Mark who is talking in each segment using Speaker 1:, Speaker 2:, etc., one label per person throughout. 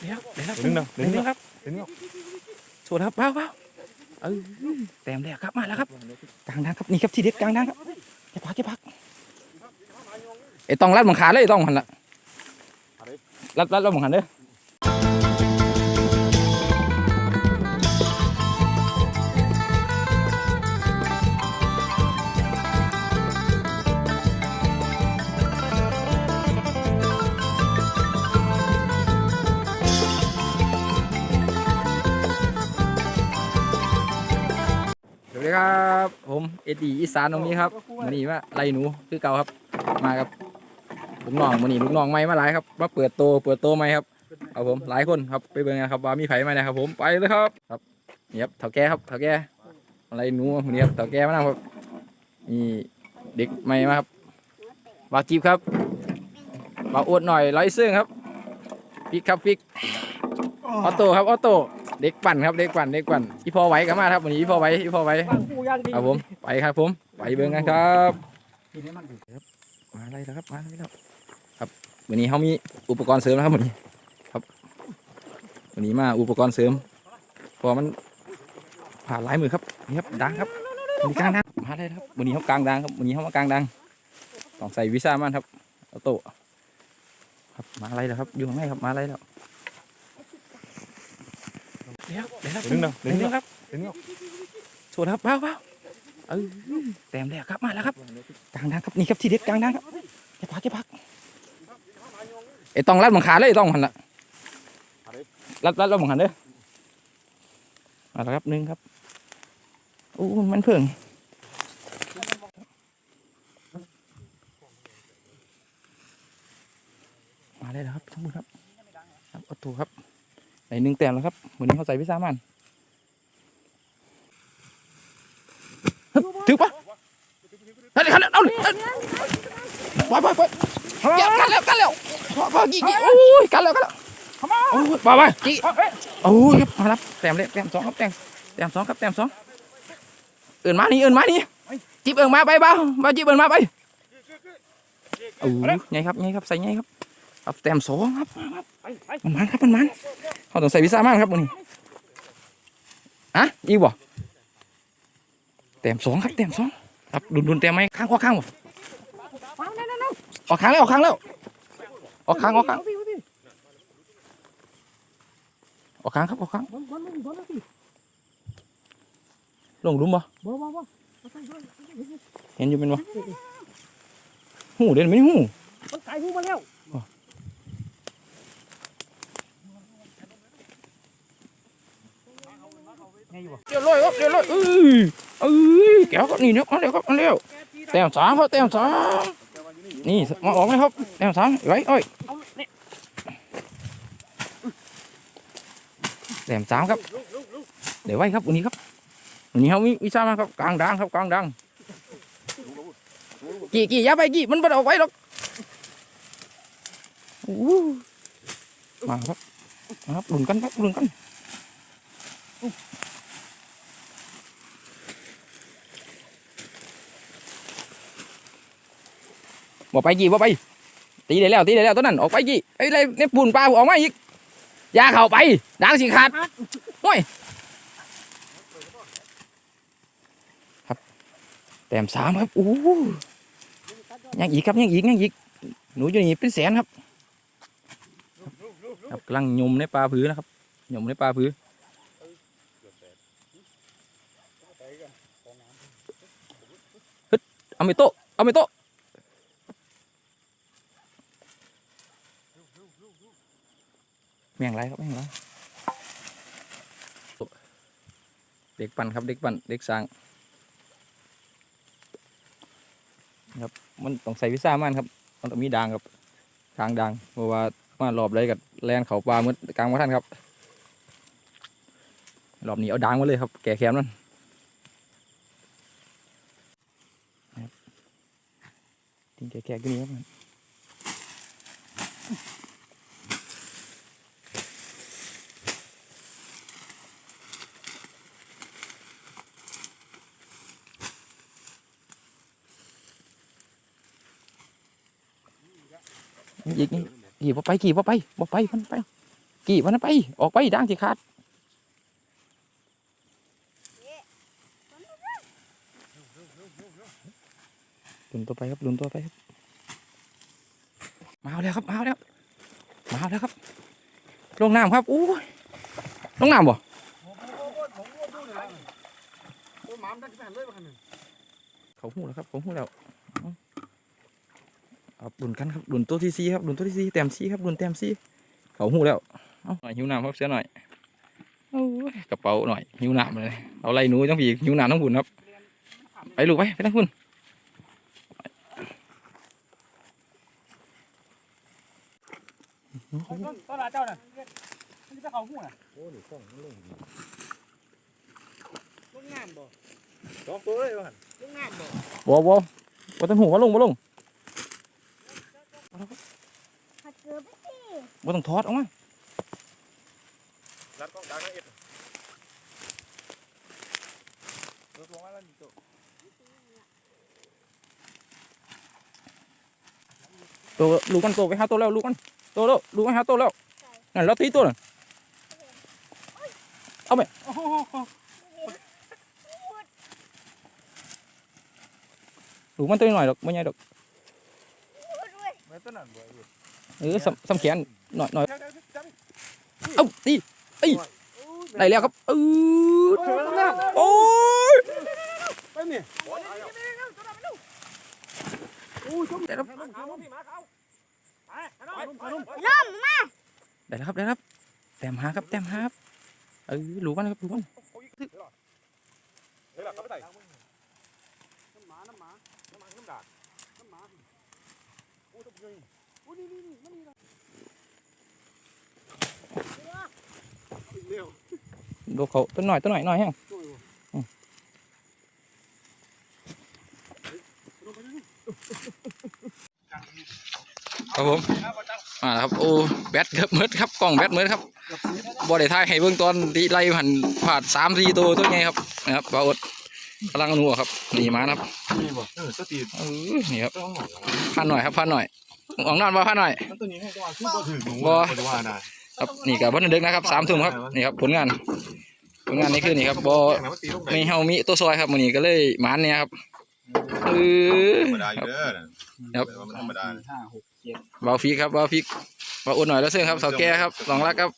Speaker 1: เดี๋ยวเดี๋ยวครับ
Speaker 2: เดี๋ยวนึงนะเดี๋ยวนึง
Speaker 1: เดี๋ยว
Speaker 2: นะครับ
Speaker 1: เดี๋ยว
Speaker 2: เดี๋ยวนึง
Speaker 1: สวัสดีครับว้าวว้าวเออแต้มแรกครับมาแล้วครับกลางดังครับนี่ครับที่เด็ดกลางดังครับเก็บพักเก็บพักไอ้ต้องรัดบังขาเลยไอ้ต้องหันละรัดรัดรัดบังขาเด้อ ดีครับผมเอ็ดดี้อีสานตรงนี้ครับวันนี้ว่าไรหนูคือเก่าครับมาครับลูกน้องวันนี้ลูกน้องใหม่มาหลายครับมาเปิดโตเปิดโตใหมครับเอาผมหลายคนครับไปเบิ่งกันครับว่ามีไผ่ไหมนะครับ ผมไปเลยครับครับนี่ครับเถ่าแก่ครับเถ่าแก่อะไรหนูวันนี้ครับเถ่าแก่มานะครับนี่เด็กใหม่มาครับบาจีบครับบาอวดหน่อยร้อยซึ่งครับฟิกครับฟิกออโต้ครับออโต้ เด็กปั่นครับเด็กปั่นเด็กปั่นอีพอไหวกันมาครับวันนี้อีพอไหวอีพอไหว
Speaker 3: ฟังกูย่างดี
Speaker 1: ครับผมไปครับผมไปเบิ่งกันครับมาอะไรแล้วครับมาอะไรแล้วครับวันนี้เขามีอุปกรณ์เสริมนะครับวันนี้ครับวันนี้มาอุปกรณ์เสริมเพอมันผ่านหลายมือครับนี่ครับดังครับมีกลางดังมาเลยครับวันนี้เขากลางดังครับวันนี้เขามากลางดังต้องใส่วีซ่ามันครับเอาโต้ครับมาอะไรแล้วครับอยู่ข้างในครับมาอะไรแล้วเดี๋ยวเดี๋ยวครับ
Speaker 2: เดี๋ยวนึงนะเดี๋ยวนึง
Speaker 1: ครับ
Speaker 2: เดี๋ยวนึง
Speaker 1: สวัสดีครับว้าวว้าวเออแต้มแรกครับมาแล้วครับกลางดังครับนี่ครับที่เด็ดกลางดังครับเก็บพักเก็บพักไอ้ต้องรัดบังขาเลยไอ้ต้องหันละรัดรัดรัดบังขาเด้อมาแล้วครับหนึ่งครับโอ้มันเพิ่งมาเลยแล้วครับทั้งหมดครับครับเอาตัวครับ ไหนหนึ่งแต้มแล้วครับเหมือนนี้เขาใส่พิซซ่ามันถือปะเฮ้ยกันแล้วเอาเลยไปไปไปเก็บกันแล้วกันแล้วพอพอกี่กี่โอ้ยกันแล้วกันแล้วโอ้ยไปไปกี่โอ้ยครับมารับแต้มเล็กแต้มสองครับแต้มแต้มสองครับแต้มสองเอื่นมานี่เอื่นมานี่จิบเอื่นมาไปบ้าบ้าจิบเอื่นมาไปโอ้ยไงครับไงครับใส่ไงครับครับแต้มสองครับ
Speaker 3: ไปไป
Speaker 1: มันมันครับมันมัน เขาต้องใส่พิซ่ามากครับวันนี้อะอีกบ่เต็มสองครับเต็มสองครับดุนดุนเต็มไหมข้างออข้างบ่ออกข้างแล้วออกข้างแล้วออกข้างออกข้าง
Speaker 3: ออ
Speaker 1: กข้างครับออกข้าง
Speaker 3: ล
Speaker 1: งหลุมบ่เห็นอยู่เป็นบ่หูเด่นไหมหู
Speaker 3: มันไก่หูมาแล้ว
Speaker 1: เดี๋ยวลอยครับเดี๋ยวลอยเอ้ยเอ้ยแก้วครับนี่เดี๋ยวมาเร็วครับมาเร็วเต็มสามครับเต็มสามนี่มาออกไหมครับเต็มสามไว้เอ้ย
Speaker 3: เอาเนี่ย
Speaker 1: เต็มสามครับเดี๋ยวไว้ครับวันนี้ครับวันนี้เขามีวิชามาครับกลางดังครับกลางดังกี่กี่ย่าไปกี่มันไม่ออกไปหรอกอู้มาครับมาครับดุนกันครับดุนกัน บอกไปกี่บอกไป ตีได้แล้วตีได้แล้วตัวนั้นออกไปกี่ไอ้ไรเนี่ยปูนปลาออกมาอีกยาเข้าไปดังสิขาดโอ้ยครับ แต้มสามครับอู้ยังอีกครับยังอีกยังอีกหนูอยู่นี่เป็นแสนครับครับกำลังยมในปลาผือนะครับยมในปลาผือฮึดเอาไม่โตเอาไม่โต แม่งไรครับแม่งไรเด็กปั่นครับเด็กปั่นเด็กสร้างครับมันต้องใส่วิซ่ามันครับ มันต้องมีดางครับทางดางเพราะว่ามารอบเลยกับแลนเขาปลาเมืดกลางมาท่านครับรอบนี้เอาดางมาเลยครับ แก่แคมนั่นครับทิ้งแก่ๆก็นี้ครับ อีกนี่กี่บ่ไปกี่บ่ไปบ่ไปมันไป กี่วันนั้นไป ออกไปด่างที่ขาดลุนตัวไปครับลุนตัวไปครับมาเอาแล้วครับมาเอาแล้วมาเอาแล้วครับ ลงน้ำครับอู้ลงน้ำบ่
Speaker 3: เลยป่ะเนี่ย
Speaker 1: เขาหูแล้วครับเขาหูแล้ว เอาเอาดุนกันครับดุนตัวที่สี่ครับดุนตัวที่สี่แต้มสี่ครับดุนแต้มสี่เขาหูแล้วเอาหน่อยหิวน้ำครับเสียหน่อยโอ้ยกระเป๋าหน่อยหิวน้ำเลยเอาอะไรหนูจังผีหิวน้ำต้องหุ่นครับ ไปลูกไปไปทั้งคุณ
Speaker 3: ต้นต้นลาเจ้าน่ะมันจะเขาหูน่ะ
Speaker 2: โอ้นี่กล้องมันลงดี
Speaker 3: ลงงานบ่
Speaker 2: สองตัวเลยว่ะ
Speaker 3: ลงงานบ่
Speaker 1: บ่บ่บ่ต้องหูว่าลงบ่ลง
Speaker 4: ผัดเกลือไปสิ
Speaker 1: บ่ต้องทอดออกมา
Speaker 2: รัดกล้องกลางนะเอ็ดรถลงมาแล้วนี่ตัว
Speaker 1: ตัวลูกกันตัวไปหาตัวแล้วลูกกันตัวแล้วลูกไปหาตัวแล้วนั่นเราตีตัวน่ะ
Speaker 3: โอ้โห
Speaker 1: ลูกมันตัวหน้อยดอกไม่ใหญ่ดอก
Speaker 2: ไม่ต้นนั่นบ่ เอ
Speaker 1: ออซ้ำซ้ำแขนหน่อยหน่อย
Speaker 2: เดี๋ยวเดี๋ยวจับดิ
Speaker 1: เอ้าตีได้แล้วครับเออโอ้ย
Speaker 3: ไปนี่
Speaker 2: โอ้ยจม
Speaker 1: ได้แล้ว
Speaker 3: หมาเขาพี่หมาเขาได้
Speaker 1: แล้วครับได้แล้วครับแต้มหาครับแต้มหาครับเออหลูกมันครับหลูกมัน
Speaker 2: เฮ้ยหลักเข้า
Speaker 3: น้ำหมาน้ำหมา
Speaker 2: น้ำมันน้ำดาด
Speaker 3: น้ำหมาโอ้ยโอ้นี่นี่นี่มันนี่นะ
Speaker 2: เร็ว
Speaker 1: ดูเขาตัวหน่อยตัวหน่อยหน่อยแห้ง
Speaker 3: ช่วยว่ะ
Speaker 1: ครับผมมาครับโอ้แบตครับมิดครับกล้องแบตมิดครับบ่ได้ถ่ายให้เบิ่งตอนที่ไล่หันผ่านสามสี่ตัวตัวไงครับนะครับบ่าอดกำลังนัวครับหนีมานะครับ
Speaker 2: นี่บ่เออตัวตีน
Speaker 1: เออนี่ครับ
Speaker 2: ต้องหน่อย
Speaker 1: พันหน่อยครับพันหน่อยออกนอนบ่พันหน่อย
Speaker 2: มันตัวนี้ให้ตัวคือบ่ถึงหนู
Speaker 1: บ่
Speaker 2: จะว่าได้
Speaker 1: ครับนี่กับวันเด็กนะครับสามทุ่มครับนี่ครับผลงานผลงานนี่คือนี่ครับบ่
Speaker 2: แข่งมันตีลงไป
Speaker 1: มีเฮามีตัวซอยครับมื้อนี้ก็เลยหมานเนี่ยครับเออ
Speaker 2: ธรรมดาอยู่เด้อนะครับมันธรรมดา
Speaker 3: ห้าหกเจ็ด
Speaker 1: เบาฟีครับเบาฟีเบาอุ่นหน่อยแล้วเสื้อครับเสาแก่ครับสองลักครับ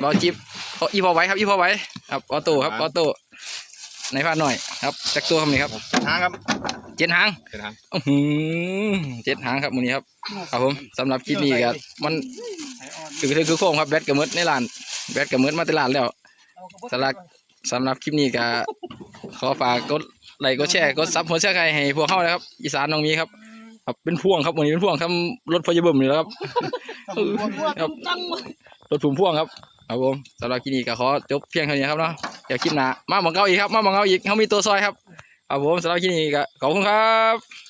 Speaker 1: เบาจิบเอาอีพอไว้ครับอีพอไว้ครับออโต้ครับออโต้ ในพานหน่อยครับจักตัวคำนี้ครับ
Speaker 2: ทางครับ
Speaker 1: เจ็ดหาง
Speaker 2: เป็นทาง
Speaker 1: อื้อหือเจ็ดหางครับมื้อนี้ครับครับผมสำหรับคลิปนี้ก็มันคือคือคือโค้งครับแบตกับมืดในร้านแบตกับมืดมาที่ร้านแล้วสำหรับสำหรับคลิปนี้ก็ขอฝากกดไลค์กดแชร์กดซับหัวเชื่อใครให้พวกเขานะครับอีสานน้องมีครับครับเป็นพ่วงครับวันนี้เป็นพ่วงครับรถพยาบาลนี่แหล้วครับครับรถถุงพ่วงครับครับผมสำหรับคลิปนี้ก็ขอจบเพียงเท่านี้ครับเนาะ เดี๋ยวคลิปหน้ามาหมองเก้าอีกครับ มาหมองเก้าอีกเขามีตัวซอยครับครับผมสำหรับคลิปนี้ก็ขอบคุณครับ